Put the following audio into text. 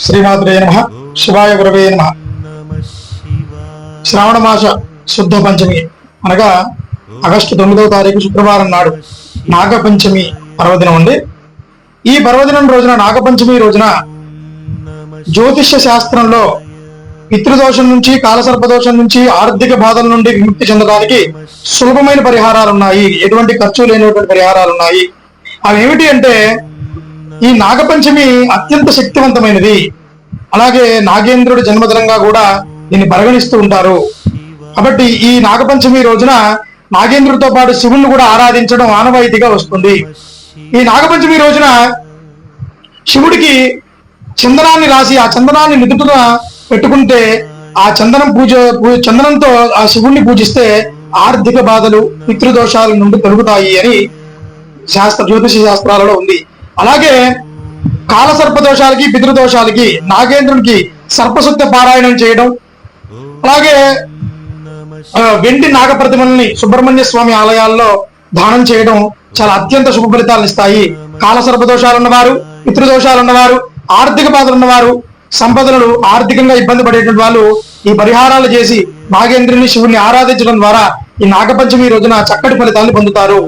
శ్రీమాత్రే నమ శివాయ గురవే నమ. శ్రావణ మాస శుద్ధ పంచమి అనగా ఆగస్టు తొమ్మిదవ తారీఖు శుక్రవారం నాడు నాగపంచమి పర్వదినం ఉంది ఈ పర్వదినం రోజున నాగపంచమి రోజున జ్యోతిష్య శాస్త్రంలో పితృదోషం నుంచి కాలసర్పదోషం నుంచి ఆర్థిక బాధల నుండి విముక్తి చెందడానికి సులభమైన పరిహారాలు ఉన్నాయి ఎటువంటి ఖర్చు లేనటువంటి పరిహారాలు ఉన్నాయి అవి ఏమిటి అంటే ఈ నాగపంచమి అత్యంత శక్తివంతమైనది. అలాగే నాగేంద్రుడి జన్మదినంగా కూడా దీన్ని పరిగణిస్తూ ఉంటారు. కాబట్టి ఈ నాగపంచమి రోజున నాగేంద్రుడితో పాటు శివుణ్ణి కూడా ఆరాధించడం ఆనవాయితీగా వస్తుంది. ఈ నాగపంచమి రోజున శివుడికి చందనాన్ని రాసి ఆ చందనాన్ని నిదుటున పెట్టుకుంటే ఆ చందనం పూజ చందనంతో ఆ శివుణ్ణి పూజిస్తే ఆర్థిక బాధలు పితృదోషాల నుండి తొలగుతాయి అని శాస్త్ర జ్యోతిష శాస్త్రాలలో ఉంది. అలాగే కాల సర్పదోషాలకి పితృదోషాలకి నాగేంద్రునికి సర్పశుద్ధ పారాయణం చేయడం అలాగే వెండి నాగప్రతిమల్ని సుబ్రహ్మణ్య స్వామి ఆలయాల్లో దానం చేయడం చాలా అత్యంత శుభ ఫలితాలను ఇస్తాయి. కాల సర్పదోషాలు ఉన్నవారు పితృదోషాలు ఉన్నవారు ఆర్థిక బాధలు ఉన్నవారు సంపదలు ఆర్థికంగా ఇబ్బంది పడేటువంటి వాళ్ళు ఈ పరిహారాలు చేసి నాగేంద్రుని శివుని ఆరాధించడం ద్వారా ఈ నాగపంచమి రోజున చక్కటి ఫలితాలను పొందుతారు.